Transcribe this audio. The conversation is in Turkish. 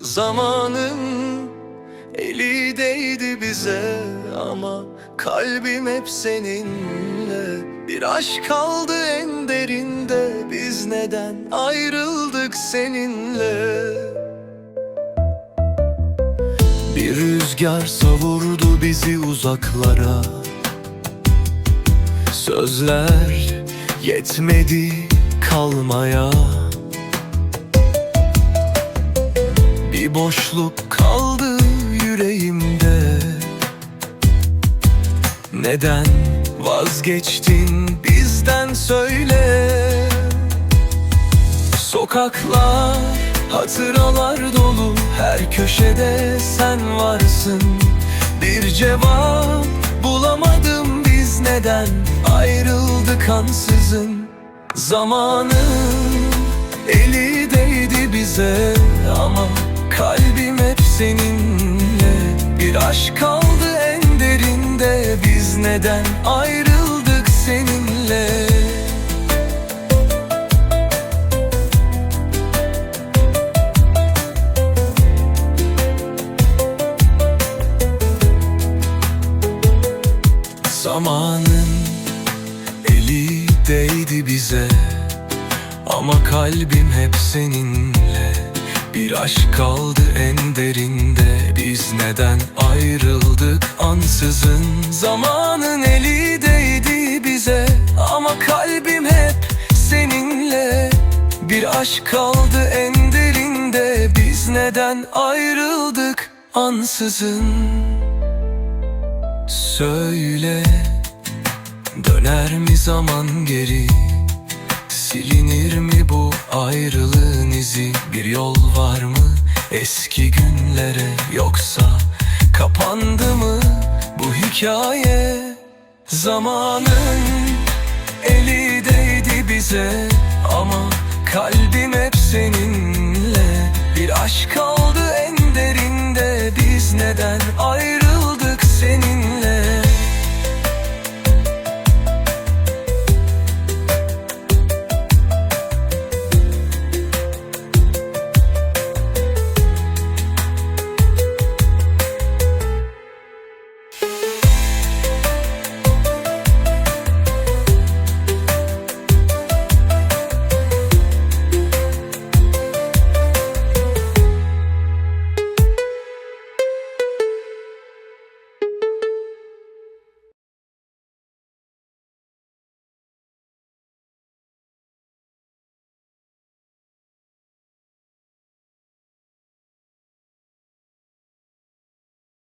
Zamanın eli değdi bize ama kalbim hep seninle. Bir aşk kaldı en derinde biz neden ayrıldık seninle? Bir rüzgar savurdu bizi uzaklara. Sözler yetmedi kalmaya Boşluk kaldı yüreğimde. Neden vazgeçtin bizden söyle. Sokaklar hatıralar dolu Her köşede sen varsın. Bir cevap bulamadım biz neden? Ayrıldık ansızın. Zamanın eli değdi bize seninle. Bir aşk kaldı en derinde. Biz neden ayrıldık seninle? Zamanın eli değdi bize. Ama kalbim hep seninle Bir aşk kaldı en derinde. Biz neden ayrıldık? Ansızın Zamanın eli değdi bize. Ama kalbim hep seninle. Bir aşk kaldı en derinde. Biz neden ayrıldık? Ansızın. Söyle Döner mi zaman geri? Silinir mi bu ayrılığın izi Bir yol var mı eski günlere Yoksa kapandı mı bu hikaye? Zamanın eli değdi bize Ama kalbim hep kaldı